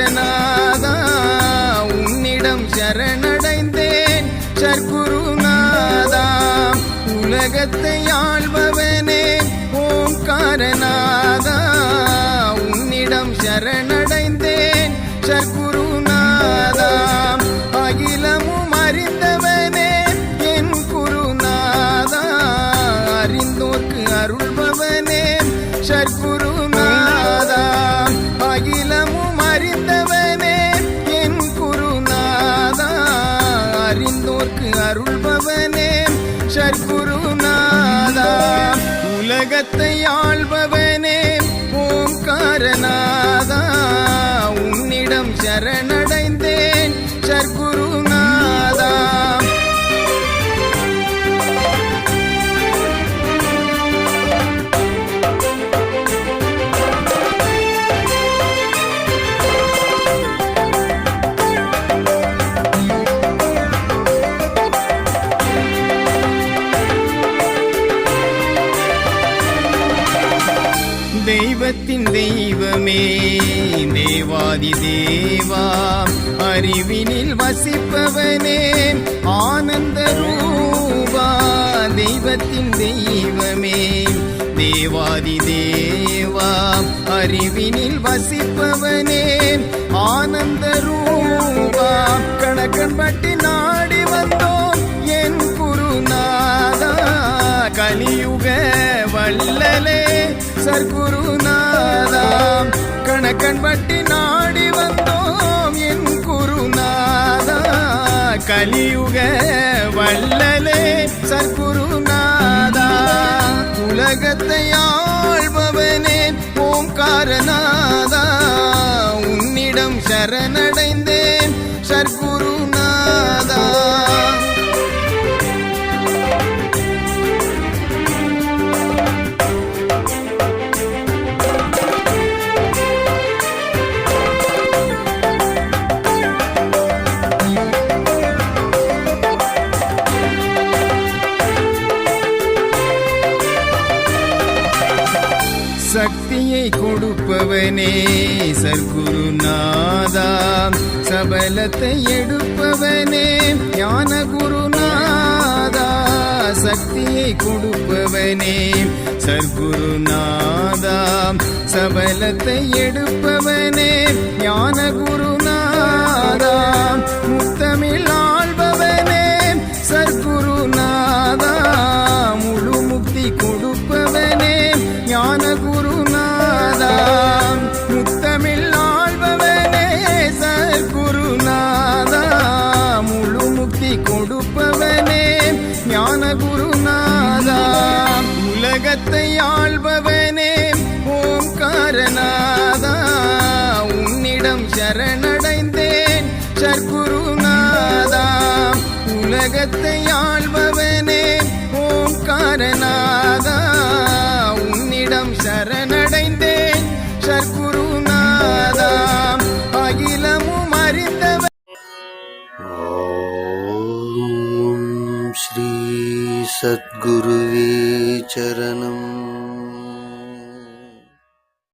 ஓம்காரநாதா உன்னிடம் சரணடைந்தேன். சர்க்குருநாதா உலகத்தை ஆள்பவனே ஓம்காரநாதா உன்னிடம் சரணடைந்தேன். சர்க்குருநாதா அகிலமும் அறிந்தவனே என் குருநாதா அறிந்தோர்க்கு அருள்பவனே. சர்க்குரு அறிந்தோர்க்கு அருள்பவனே சர்க்குருநாதா. உலகத்தை ஆள்பவனே ஓம் காரணா தெய்வத்தின் தெய்வமே தேவாதி தேவா அறிவினில் வசிப்பவனே ஆனந்த ரூபா தெய்வத்தின் தெய்வமே தேவாதி தேவா அறிவினில் வசிப்பவனே ஆனந்த ரூபா கணக்கன் பட்டின் சர்க்குருநாதாம். கணக்கன் பட்டி நாடி வந்தோம் என் குருநாதா. கலியுக வள்ளலே சர்க்குருநாதா. உலகத்தை ஆள்பவனே ஓம்காரநாதா. உன்னிடம் சரணடைந்தேன் சர்க்குருநாதா. சக்தியை கொடுப்பவனே. சர்க்குருநாதா சபலத்தை எடுப்பவனே. ஞான குருநாதா சக்தியை கொடுப்பவனே. சர்க்குருநாதா சபலத்தை எடுப்பவனே. ஞான குரு உலகத்தை ஆள்பவனே ஓம்காரநாதா உன்னிடம் சரணடைந்தேன் சர்க்குருநாதா. உலகத்தை ஆள்பவனே ஓம்காரநாதா உன்னிடம் சரணடை सद्गुरुवे चरणम्